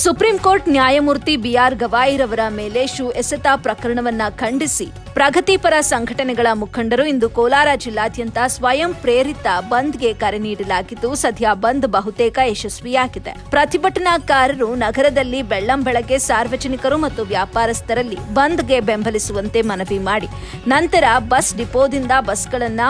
Supreme court ನ್ಯಾಯಮೂರ್ತಿ B R ಗವಾಯಿರವರ ಮೇಲೆ ಶೂ ಎಸೆತ ಪ್ರಕರಣವನ್ನ ಖಂಡಿಸಿ. ಪ್ರಗತಿಪರ ಸಂಘಟನೆಗಳ ಮುಖಂಡರು ಇಂದು ಕೋಲಾರ ಜಿಲ್ಲಾದ್ಯಂತ ಸ್ವಯಂ ಪ್ರೇರಿತ ಬಂದ್ಗೆ ಕರೆ ನೀಡಲಾಗಿದ್ದು, ಸದ್ಯ ಬಂದ್ ಬಹುತೇಕ ಯಶಸ್ವಿಯಾಗಿದೆ. ಪ್ರತಿಭಟನಾಕಾರರು ನಗರದಲ್ಲಿ ಬೆಳ್ಳಂಬೆಳಗ್ಗೆ ಸಾರ್ವಜನಿಕರು ಮತ್ತು ವ್ಯಾಪಾರಸ್ಥರಲ್ಲಿ ಬಂದ್ಗೆ ಬೆಂಬಲಿಸುವಂತೆ ಮನವಿ ಮಾಡಿ. ನಂತರ ಬಸ್ ಡಿಪೋದಿಂದ ಬಸ್ಗಳನ್ನ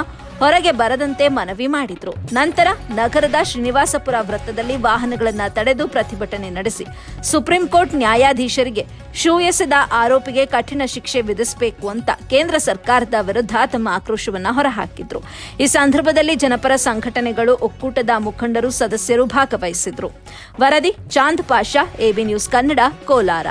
ಹೊರಗೆ ಬರದಂತೆ ಮನವಿ ಮಾಡಿದ್ರು. ನಂತರ ನಗರದ ಶ್ರೀನಿವಾಸಪುರ ವೃತ್ತದಲ್ಲಿ ವಾಹನಗಳನ್ನು ತಡೆದು ಪ್ರತಿಭಟನೆ ನಡೆಸಿ. ಸುಪ್ರೀಂ ಕೋರ್ಟ್ ನ್ಯಾಯಾಧೀಶರಿಗೆ ಶೂ ಎಸೆದ ಆರೋಪಿಗೆ ಕಠಿಣ ಶಿಕ್ಷೆ ವಿಧಿಸಬೇಕು ಅಂತ ಕೇಂದ್ರ ಸರ್ಕಾರದ ವಿರುದ್ಧ ತಮ್ಮ ಆಕ್ರೋಶವನ್ನು ಹೊರಹಾಕಿದ್ರು. ಈ ಸಂದರ್ಭದಲ್ಲಿ ಜನಪರ ಸಂಘಟನೆಗಳು ಒಕ್ಕೂಟದ ಮುಖಂಡರು ಸದಸ್ಯರು ಭಾಗವಹಿಸಿದ್ರು. ವರದಿ Chand Pasha, A B news Kannada, Kolar.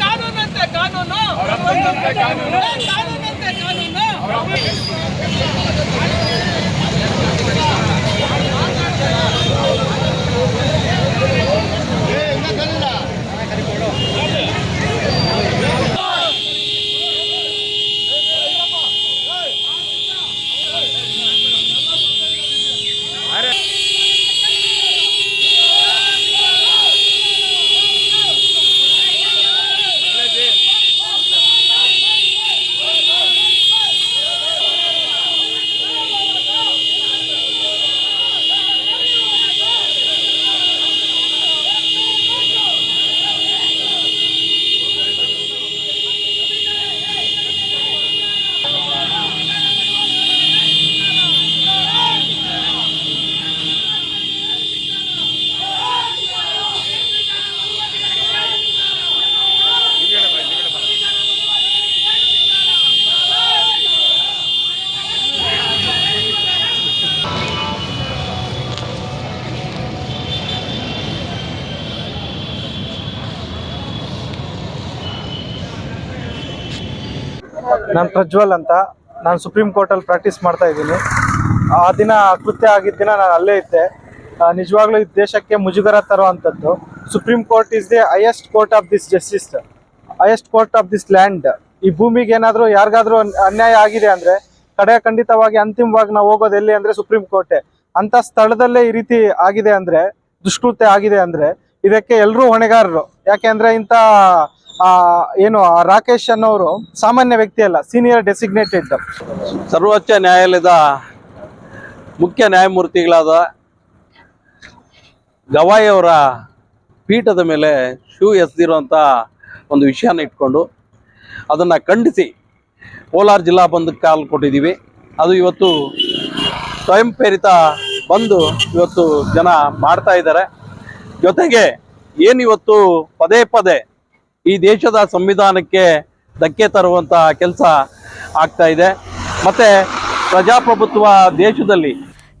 ಕಾನೂನಂತೆ ಕಾನೂನು ಹೇ ಕಾನೂನಂತೆ ಕಾನೂನು ನಾನು ಪ್ರಜ್ವಲ್ ಅಂತ. ನಾನು ಸುಪ್ರೀಂ ಕೋರ್ಟಲ್ಲಿ ಪ್ರಾಕ್ಟೀಸ್ ಮಾಡ್ತಾ ಇದ್ದೀನಿ. ಆ ದಿನ ಕೃತ್ಯ ಆಗಿದ್ದ ದಿನ ನಾನು ಅಲ್ಲೇ ಇದ್ದೆ. ನಿಜವಾಗ್ಲೂ ಈ ದೇಶಕ್ಕೆ ಮುಜುಗರ ತರುವಂಥದ್ದು. Supreme court is the highest court of this justice. Highest court of this land. ಈ ಭೂಮಿಗೆ ಏನಾದರೂ ಯಾರಿಗಾದರೂ ಅನ್ಯಾಯ ಆಗಿದೆ ಅಂದರೆ, ಕಡೆ ಖಂಡಿತವಾಗಿ ಅಂತಿಮವಾಗಿ ನಾವು ಹೋಗೋದು ಎಲ್ಲಿ ಅಂದರೆ ಸುಪ್ರೀಂ ಕೋರ್ಟೆ. ಅಂಥ ಸ್ಥಳದಲ್ಲೇ ಈ ರೀತಿ ಆಗಿದೆ ಅಂದರೆ, ದುಷ್ಕೃತ್ಯ ಆಗಿದೆ ಅಂದರೆ, ಇದಕ್ಕೆ ಎಲ್ಲರೂ ಹೊಣೆಗಾರರು. ಯಾಕೆಂದರೆ ಇಂಥ ಏನು ರಾಕೇಶ್ ಅನ್ನೋರು ಸಾಮಾನ್ಯ ವ್ಯಕ್ತಿ ಅಲ್ಲ ಸೀನಿಯರ್ ಡೆಸಿಗ್ನೇಟೆಡ್ ಸರ್ವೋಚ್ಚ ನ್ಯಾಯಾಲಯದ ಮುಖ್ಯ ನ್ಯಾಯಮೂರ್ತಿಗಳಾದ ಗವಾಯಿ ಅವರ ಪೀಠದ ಮೇಲೆ ಶೂ ಎಸೆದಿರುವಂಥ ಒಂದು ವಿಷಯನ ಇಟ್ಕೊಂಡು ಅದನ್ನು ಖಂಡಿಸಿ ಕೋಲಾರ ಜಿಲ್ಲಾ ಬಂದಕ್ಕೆ ಕಾಲು ಕೊಟ್ಟಿದ್ದೀವಿ. ಅದು ಇವತ್ತು ಸ್ವಯಂ ಪ್ರೇರಿತ ಬಂದು ಇವತ್ತು ಜನ ಮಾಡ್ತಾ ಇದ್ದಾರೆ. ಜೊತೆಗೆ ಏನಿವತ್ತು ಪದೇ ಪದೇ ಈ ದೇಶದ ಸಂವಿಧಾನಕ್ಕೆ ಧಕ್ಕೆ ತರುವಂಥ ಕೆಲಸ ಆಗ್ತಾ ಇದೆ. ಮತ್ತೆ ಪ್ರಜಾಪ್ರಭುತ್ವ ದೇಶದಲ್ಲಿ